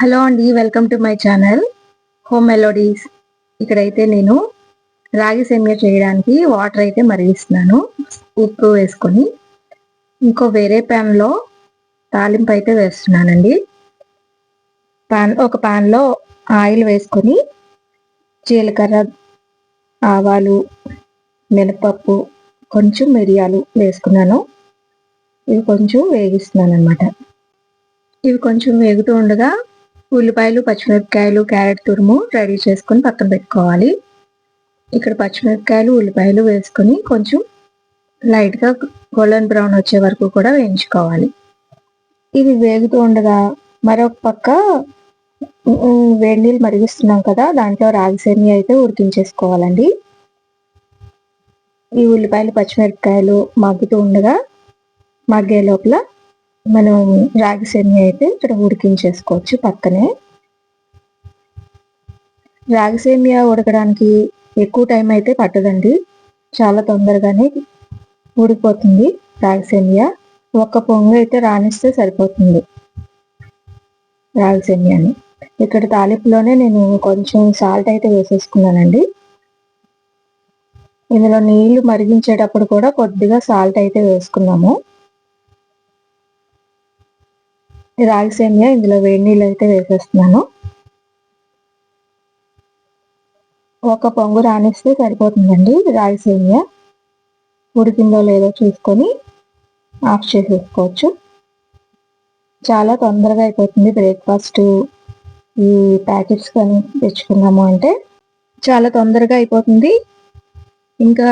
Hello అండి welcome to my channel. Home melodies. ఇక్కడైతే నేను రాగి సేమియా చేయడానికి వాటర్ అయితే మరిగిస్తున్నాను ఉప్పు వేసుకొని. ఇంకో వేరే ప్యాన్లో తాలింపు అయితే వేస్తున్నానండి. పాన్ ఒక ప్యాన్లో ఆయిల్ వేసుకొని జీలకర్ర ఆవాలు మినపప్పు కొంచెం మిరియాలు వేసుకున్నాను. ఇవి కొంచెం వేగిస్తున్నాను అనమాట ఇవి కొంచెం వేగుతూ ఉండగా ఉల్లిపాయలు పచ్చిమిరపకాయలు క్యారెట్ తురుము రెడీ చేసుకొని పక్కన పెట్టుకోవాలి. ఇక్కడ పచ్చిమిరపకాయలు ఉల్లిపాయలు వేసుకొని కొంచెం లైట్గా గోల్డెన్ బ్రౌన్ వచ్చే వరకు కూడా వేయించుకోవాలి. ఇది వేగుతూ ఉండగా మరొక పక్క వేడి నీళ్ళు మరిగిస్తున్నాం కదా దాంట్లో రాగిసేమి అయితే ఉడికించేసుకోవాలండి. ఈ ఉల్లిపాయలు పచ్చిమిరపకాయలు మగ్గుతూ ఉండగా మగ్గే లోపల మనం రాగి సేమియా అయితే ఇక్కడ ఉడికించేసుకోవచ్చు పక్కనే. రాగి సేమియా ఉడకడానికి ఎక్కువ టైం అయితే పట్టదండి. చాలా తొందరగానే ఉడికిపోతుంది రాగి సేమియా. ఒక్క పొంగు అయితే రాణిస్తే సరిపోతుంది రాగి సేమియాని. ఇక్కడ తాలింపులోనే నేను కొంచెం సాల్ట్ అయితే వేసేసుకున్నానండి. ఇందులో నీళ్ళు మరిగించేటప్పుడు కూడా కొద్దిగా సాల్ట్ అయితే వేసుకున్నాము. రాగి సేమియా ఇందులో వేడి నీళ్ళు అయితే వేసేస్తున్నాను. ఒక పొంగు రానిస్తే సరిపోతుందండి రాగి సేమియా ఉడికిందో లేదో చూసుకొని ఆఫ్ చేసేసుకోవచ్చు. చాలా తొందరగా అయిపోతుంది బ్రేక్ఫాస్ట్. ఈ ప్యాకెట్స్ కానీ తెచ్చుకున్నాము అంటే చాలా తొందరగా అయిపోతుంది. ఇంకా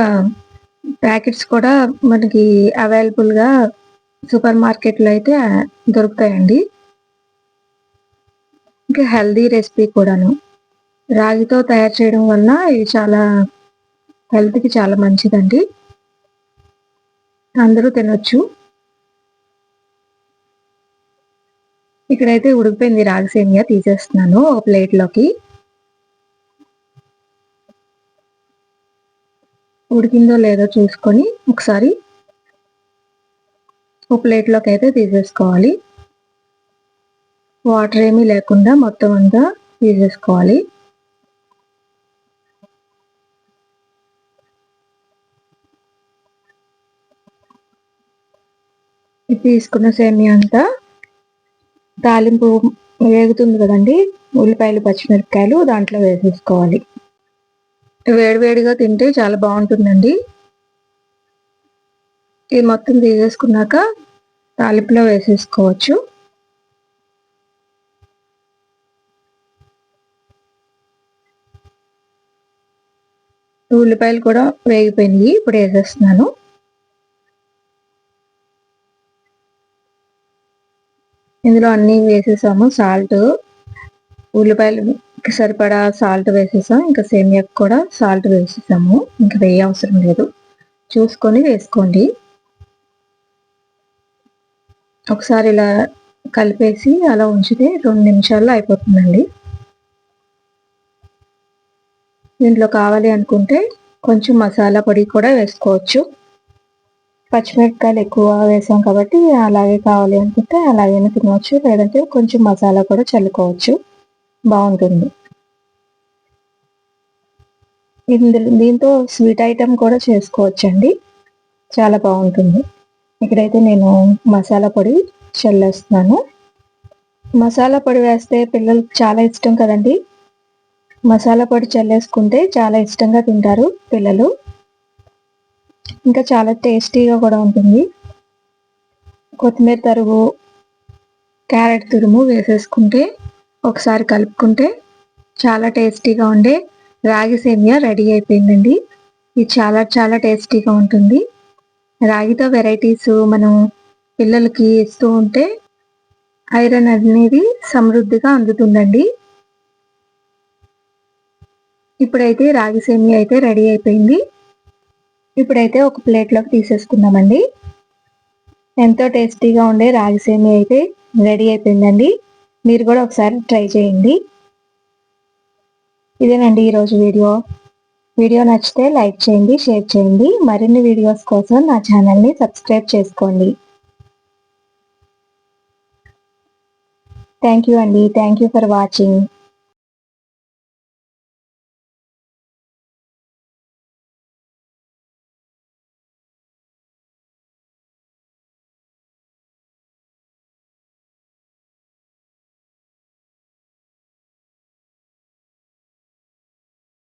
ప్యాకెట్స్ కూడా మనకి అవైలబుల్గా సూపర్ మార్కెట్లో అయితే దొరుకుతాయండి. ఇంకా హెల్దీ రెసిపీ కూడాను. రాగితో తయారు చేయడం వల్ల ఇది చాలా హెల్త్కి చాలా మంచిదండి. అందరూ తినొచ్చు. ఇక్కడైతే ఉడికిపోయింది రాగి సేమియా తీసేస్తున్నాను ఒక ప్లేట్లోకి. ఉడికిందో లేదో చూసుకొని ఒకసారి ఒక ప్లేట్లోకి అయితే తీసేసుకోవాలి. వాటర్ ఏమీ లేకుండా మొత్తం అంతా తీసేసుకోవాలి. తీసుకున్న సేమియా అంతా తాలింపు వేగుతుంది కదండి. ఉల్లిపాయలు పచ్చిమిరపకాయలు దాంట్లో వేసేసుకోవాలి. వేడివేడిగా తింటే చాలా బాగుంటుందండి. ఇది మొత్తం తీసేసుకున్నాక తాలింపులో వేసేసుకోవచ్చు. ఉల్లిపాయలు కూడా వేగిపోయినాయి ఇప్పుడు వేసేస్తున్నాను. ఇందులో అన్నీ వేసేసాము సాల్ట్. ఉల్లిపాయలు సరిపడా సాల్ట్ వేసేసాం ఇంకా సేమియాకు కూడా సాల్ట్ వేసేసాము ఇంకా వేయ అవసరం లేదు. చూసుకొని వేసుకోండి. ఒకసారి ఇలా కలిపేసి అలా ఉంచితే రెండు నిమిషాల్లో అయిపోతుందండి. దీంట్లో కావాలి అనుకుంటే కొంచెం మసాలా పొడి కూడా వేసుకోవచ్చు. పచ్చిమిరపకాయలు ఎక్కువ వేసాం కాబట్టి అలాగే కావాలి అనుకుంటే అలాగైనా తినవచ్చు లేదంటే కొంచెం మసాలా కూడా చల్లుకోవచ్చు. బాగుంటుంది. ఇందులో దీంతో స్వీట్ ఐటెం కూడా చేసుకోవచ్చండి. చాలా బాగుంటుంది. ఇక్కడైతే నేను మసాలా పొడి చల్లేస్తున్నాను. మసాలా పొడి వేస్తే పిల్లలకు చాలా ఇష్టం కదండి. మసాలా పొడి చల్లేసుకుంటే చాలా ఇష్టంగా తింటారు పిల్లలు. ఇంకా చాలా టేస్టీగా కూడా ఉంటుంది. కొత్తిమీర తరుగు క్యారెట్ తురుము వేసేసుకుంటే ఒకసారి కలుపుకుంటే చాలా టేస్టీగా ఉండే రాగి సేమియా రెడీ అయిపోయిందండి. ఇది చాలా చాలా టేస్టీగా ఉంటుంది. రాగితో వెరైటీస్ మనం పిల్లలకి ఇస్తూ ఉంటే ఐరన్ అనేది సమృద్ధిగా అందుతుందండి. ఇప్పుడైతే రాగి సేమి అయితే రెడీ అయిపోయింది. ఇప్పుడైతే ఒక ప్లేట్లోకి తీసేసుకుందామండి. ఎంతో టేస్టీగా ఉండే రాగి సేమి అయితే రెడీ అయిపోయిందండి. మీరు కూడా ఒకసారి ట్రై చేయండి. ఇదేనండి ఈరోజు వీడియో. వీడియో నచ్చితే లైక్ చేయండి షేర్ చేయండి. మరిన్ని వీడియోస్ కోసం నా ఛానల్ని సబ్స్క్రైబ్ చేసుకోండి. థ్యాంక్ యూ అండి థ్యాంక్ యూ ఫర్ వాచింగ్